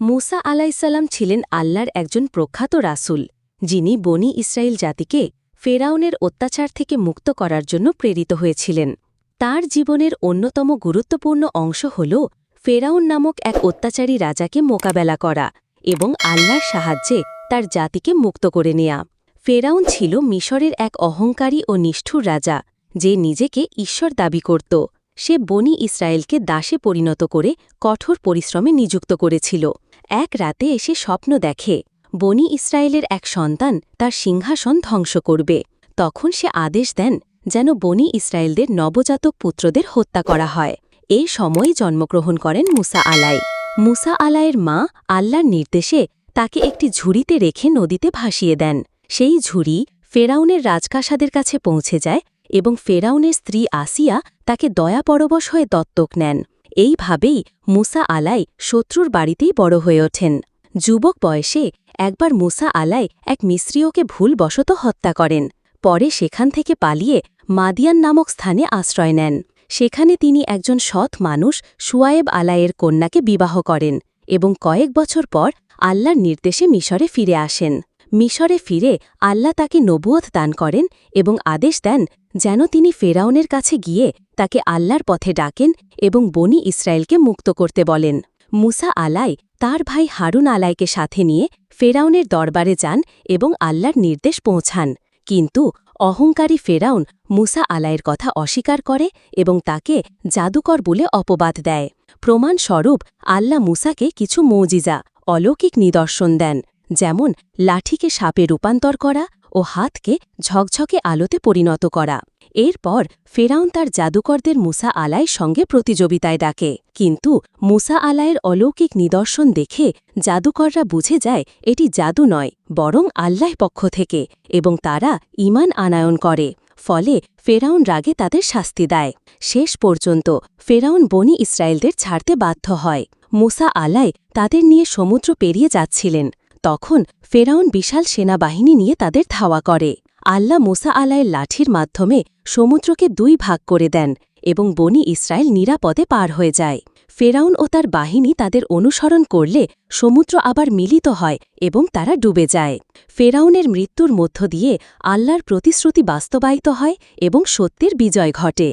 মুসা আলাইসাল্লাম ছিলেন আল্লাহর একজন প্রখ্যাত রাসূল, যিনি বনি ইসরায়েল জাতিকে ফেরাউনের অত্যাচার থেকে মুক্ত করার জন্য প্রেরিত হয়েছিলেন। তার জীবনের অন্যতম গুরুত্বপূর্ণ অংশ হল ফেরাউন নামক এক অত্যাচারী রাজাকে মোকাবেলা করা এবং আল্লাহর সাহায্যে তার জাতিকে মুক্ত করে নেয়া। ফেরাউন ছিল মিশরের এক অহংকারী ও নিষ্ঠুর রাজা, যে নিজেকে ঈশ্বর দাবি করত। সে বনি ইসরায়েলকে দাসে পরিণত করে কঠোর পরিশ্রমে নিযুক্ত করেছিল। এক রাতে এসে স্বপ্ন দেখে, বনি ইসরায়েলের এক সন্তান তার সিংহাসন ধ্বংস করবে। তখন সে আদেশ দেন যেন বনি ইসরায়েলদের নবজাতক পুত্রদের হত্যা করা হয়। এই সময়ে জন্মগ্রহণ করেন মুসা আলাই। মুসা আলায়ের মা আল্লাহর নির্দেশে তাকে একটি ঝুড়িতে রেখে নদীতে ভাসিয়ে দেন। সেই ঝুড়ি ফেরাউনের রাজকাসাদের কাছে পৌঁছে যায় এবং ফেরাউনের স্ত্রী আসিয়া তাকে দয়াপরবশ হয়ে দত্তক নেন। এইভাবেই মুসা আলাই শত্রুর বাড়িতেই বড় হয়ে ওঠেন। যুবক বয়সে একবার মুসা আলাই এক মিশ্রীয়কে ভুলবশত হত্যা করেন। পরে সেখান থেকে পালিয়ে মাদিয়ান নামক স্থানে আশ্রয় নেন। সেখানে তিনি একজন সৎ মানুষ সুয়ায়েব আলাইয়ের কন্যাকে বিবাহ করেন এবং কয়েক বছর পর আল্লাহর নির্দেশে মিশরে ফিরে আসেন। মিশরে ফিরে আল্লাহ তাকে নবুয়ত দান করেন এবং আদেশ দেন যেন তিনি ফেরাউনের কাছে গিয়ে তাকে আল্লাহর পথে ডাকেন এবং বনি ইসরায়েলকে মুক্ত করতে বলেন। মুসা আলাই তার ভাই হারুন আলাইকে সাথে নিয়ে ফেরাউনের দরবারে যান এবং আল্লাহর নির্দেশ পৌঁছান। কিন্তু অহংকারী ফেরাউন মুসা আলাইয়ের কথা অস্বীকার করে এবং তাকে জাদুকর বলে অপবাদ দেয়। প্রমাণস্বরূপ আল্লাহ মুসাকে কিছু মৌজিজা, অলৌকিক নিদর্শন দেন, যেমন লাঠিকে সাপে রূপান্তর করা ও হাতকে ঝকঝকে আলোতে পরিণত করা। এরপর ফেরাউন তার জাদুকরদের মুসা আলাইয়ের সঙ্গে প্রতিযোগিতায় ডাকে। কিন্তু মুসা আলায়ের অলৌকিক নিদর্শন দেখে জাদুকররা বুঝে যায় এটি জাদু নয়, বরং আল্লাহ পক্ষ থেকে এবং তারা ইমান আনায়ন করে। ফলে ফেরাউন রাগে তাদের শাস্তি দেয়। শেষ পর্যন্ত ফেরাউন বনি ইসরায়েলদের ছাড়তে বাধ্য হয়। মুসা আলাই তাদের নিয়ে সমুদ্র পেরিয়ে যাচ্ছিলেন। তখন ফেরাউন বিশাল সেনাবাহিনী নিয়ে তাদের ধাওয়া করে। আল্লাহ মোসা আলাইয়ের লাঠির মাধ্যমে সমুদ্রকে দুই ভাগ করে দেন এবং বনি ইসরায়েল নিরাপদে পার হয়ে যায়। ফেরাউন ও তার বাহিনী তাদের অনুসরণ করলে সমুদ্র আবার মিলিত হয় এবং তারা ডুবে যায়। ফেরাউনের মৃত্যুর মধ্য দিয়ে আল্লাহর প্রতিশ্রুতি বাস্তবায়িত হয় এবং সত্যের বিজয় ঘটে।